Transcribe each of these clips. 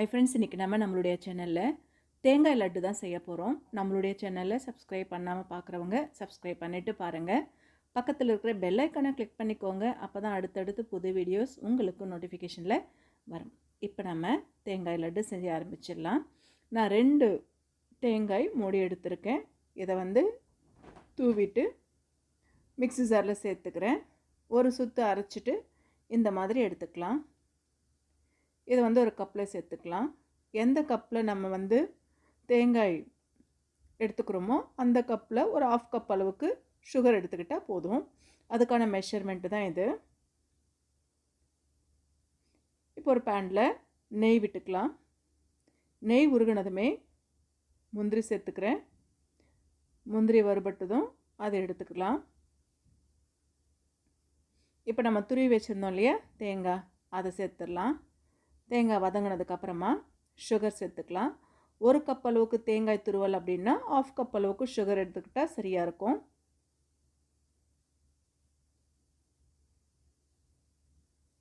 Hi friends இன்றைக்கி நம்ம நம்மளுடைய சேனலில் தேங்காய் லட்டு தான் செய்ய போகிறோம் நம்மளுடைய சேனலில் சப்ஸ்கிரைப் பண்ணாமல் பார்க்குறவங்க சப்ஸ்கிரைப் பண்ணிவிட்டு பாருங்கள் பக்கத்தில் இருக்கிற பெல் ஐக்கானை கிளிக் பண்ணிக்கோங்க. அப்போ தான் அடுத்தடுத்து புது வீடியோஸ் உங்களுக்கு நோட்டிஃபிகேஷனில் வரும். இப்போ நம்ம தேங்காய் லட்டு செஞ்சு ஆரம்பிச்சிடலாம். நான் ரெண்டு தேங்காய் மூடி எடுத்திருக்கேன். இதை வந்து தூவிட்டு மிக்ஸி ஜாரில் சேர்த்துக்கிறேன். ஒரு சுற்று அரைச்சிட்டு இந்த மாதிரி எடுத்துக்கலாம். இதை வந்து ஒரு கப்பில் சேர்த்துக்கலாம். எந்த கப்பில் நம்ம வந்து தேங்காய் எடுத்துக்கிறோமோ அந்த கப்பில் ஒரு ஆஃப் கப் அளவுக்கு சுகர் எடுத்துக்கிட்டால் போதும். அதுக்கான மெஷர்மெண்ட்டு தான் இது. இப்போ ஒரு பேனில் நெய் விட்டுக்கலாம். நெய் உருகினதுமே முந்திரி சேர்த்துக்கிறேன். முந்திரி வறுபட்டதும் அதை எடுத்துக்கலாம். இப்போ நம்ம துருவி வச்சுருந்தோம் இல்லையா? தேங்காய். அதை சேர்த்துடலாம். தேங்காய் வதங்கினதுக்கப்புறமா சுகர் சேர்த்துக்கலாம். ஒரு கப் அளவுக்கு தேங்காய் துருவல் அப்படின்னா ஆஃப் கப் அளவுக்கு சுகர் எடுத்துக்கிட்டால் சரியாக இருக்கும்.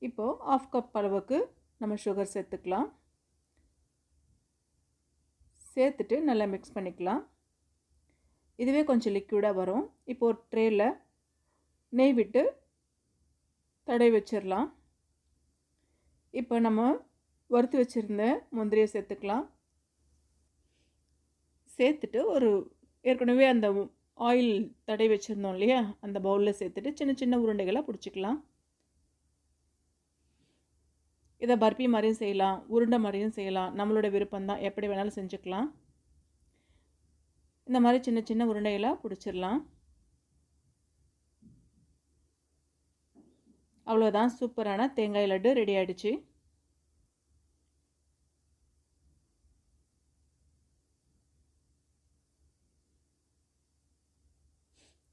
இப்போது ஆஃப் கப் அளவுக்கு நம்ம சுகர் சேர்த்துக்கலாம். சேர்த்துட்டு நல்லா மிக்ஸ் பண்ணிக்கலாம். இதுவே கொஞ்சம் லிக்விடாக வரும். இப்போ ஒரு ட்ரேயில் நெய் விட்டு தடை வச்சிடலாம். இப்போ நம்ம வறுத்து வச்சுருந்த முந்திரியை சேர்த்துக்கலாம். சேர்த்துட்டு ஒரு ஏற்கனவே அந்த ஆயில் தடை வச்சுருந்தோம் இல்லையா? அந்த பவுலில் சேர்த்துட்டு சின்ன சின்ன உருண்டைகளாக பிடிச்சிக்கலாம். இதை பர்பி மாதிரியும் செய்யலாம் உருண்டை மாதிரியும் செய்யலாம். நம்மளோட விருப்பம் தான். எப்படி வேணாலும் செஞ்சுக்கலாம். இந்த மாதிரி சின்ன சின்ன உருண்டைகளாக பிடிச்சிடலாம். அவ்வளோதான் சூப்பரான தேங்காய் லட்டு ரெடி ஆகிடுச்சு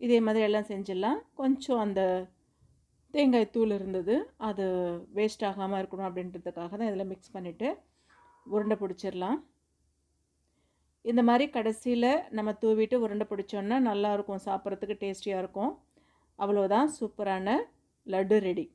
இதே மாதிரி எல்லாம் செஞ்சிடலாம். கொஞ்சம் அந்த தேங்காய் தூள் இருந்தது அது வேஸ்ட் ஆகாமல் இருக்கணும் அப்படின்றதுக்காக தான் இதில் மிக்ஸ் பண்ணிவிட்டு உருண்டை பிடிச்சிடலாம். இந்த மாதிரி கடைசியில் நம்ம தூவிட்டு உருண்டை பிடிச்சோன்னா நல்லாயிருக்கும் சாப்பிட்றதுக்கு டேஸ்டியாக இருக்கும். அவ்வளோதான் சூப்பரான லட்டு ரெடி.